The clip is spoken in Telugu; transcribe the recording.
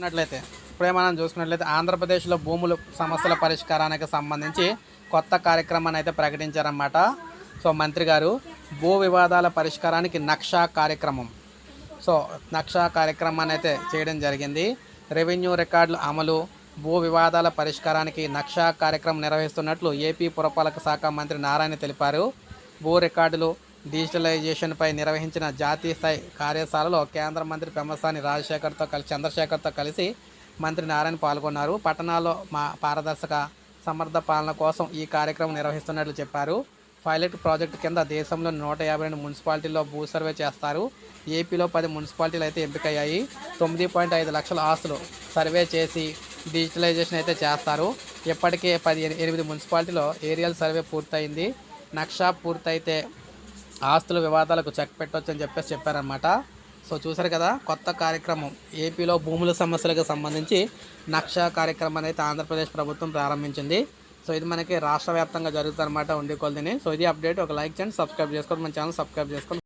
చూసుకున్నట్లయితే ఇప్పుడే మనం చూసుకున్నట్లయితే ఆంధ్రప్రదేశ్లో భూముల సమస్యల పరిష్కారానికి సంబంధించి కొత్త కార్యక్రమాన్ని అయితే ప్రకటించారన్నమాట. సో మంత్రి గారు భూ వివాదాల పరిష్కారానికి నక్షా కార్యక్రమం. సో నక్షా కార్యక్రమాన్ని అయితే చేయడం జరిగింది. రెవెన్యూ రికార్డుల అమలు భూ వివాదాల పరిష్కారానికి నక్షా కార్యక్రమం నిర్వహిస్తున్నట్లు ఏపీ పురపాలక శాఖ మంత్రి నారాయణ తెలిపారు. భూ రికార్డులు డిజిటలైజేషన్పై నిర్వహించిన జాతీయ స్థాయి కార్యశాలలో కేంద్ర మంత్రి పెమ్మసాని రాజశేఖర్తో కలిసి చంద్రశేఖర్తో కలిసి మంత్రి నారాయణ పాల్గొన్నారు. పట్టణాల్లో మా పారదర్శక సమర్థ పాలన కోసం ఈ కార్యక్రమం నిర్వహిస్తున్నట్లు చెప్పారు. పైలట్ ప్రాజెక్టు కింద దేశంలో నూట యాభై రెండు మున్సిపాలిటీల్లో భూ సర్వే చేస్తారు. ఏపీలో పది మున్సిపాలిటీలు అయితే ఎంపికయ్యాయి. తొమ్మిది పాయింట్ ఐదు లక్షల ఆస్తులు సర్వే చేసి డిజిటలైజేషన్ అయితే చేస్తారు. ఇప్పటికే పది ఎనిమిది మున్సిపాలిటీలో ఏరియల్ సర్వే పూర్తయింది. నక్షా పూర్తయితే ఆస్తుల వివాదాలకు చెక్ పెట్టొచ్చని చెప్పేసి చెప్పారనమాట సో చూసారు కదా కొత్త కార్యక్రమం. ఏపీలో భూముల సమస్యలకు సంబంధించి నక్షా కార్యక్రమం అయితే ఆంధ్రప్రదేశ్ ప్రభుత్వం ప్రారంభించింది. సో ఇది మనకి రాష్ట్ర వ్యాప్తంగా జరుగుతుందన్నమాట ఉండే కొలదిని. సో ఇది అప్డేట్. ఒక లైక్ చేయండి సబ్స్క్రైబ్ చేసుకోండి మన ఛానల్ సబ్స్క్రైబ్ చేసుకోండి.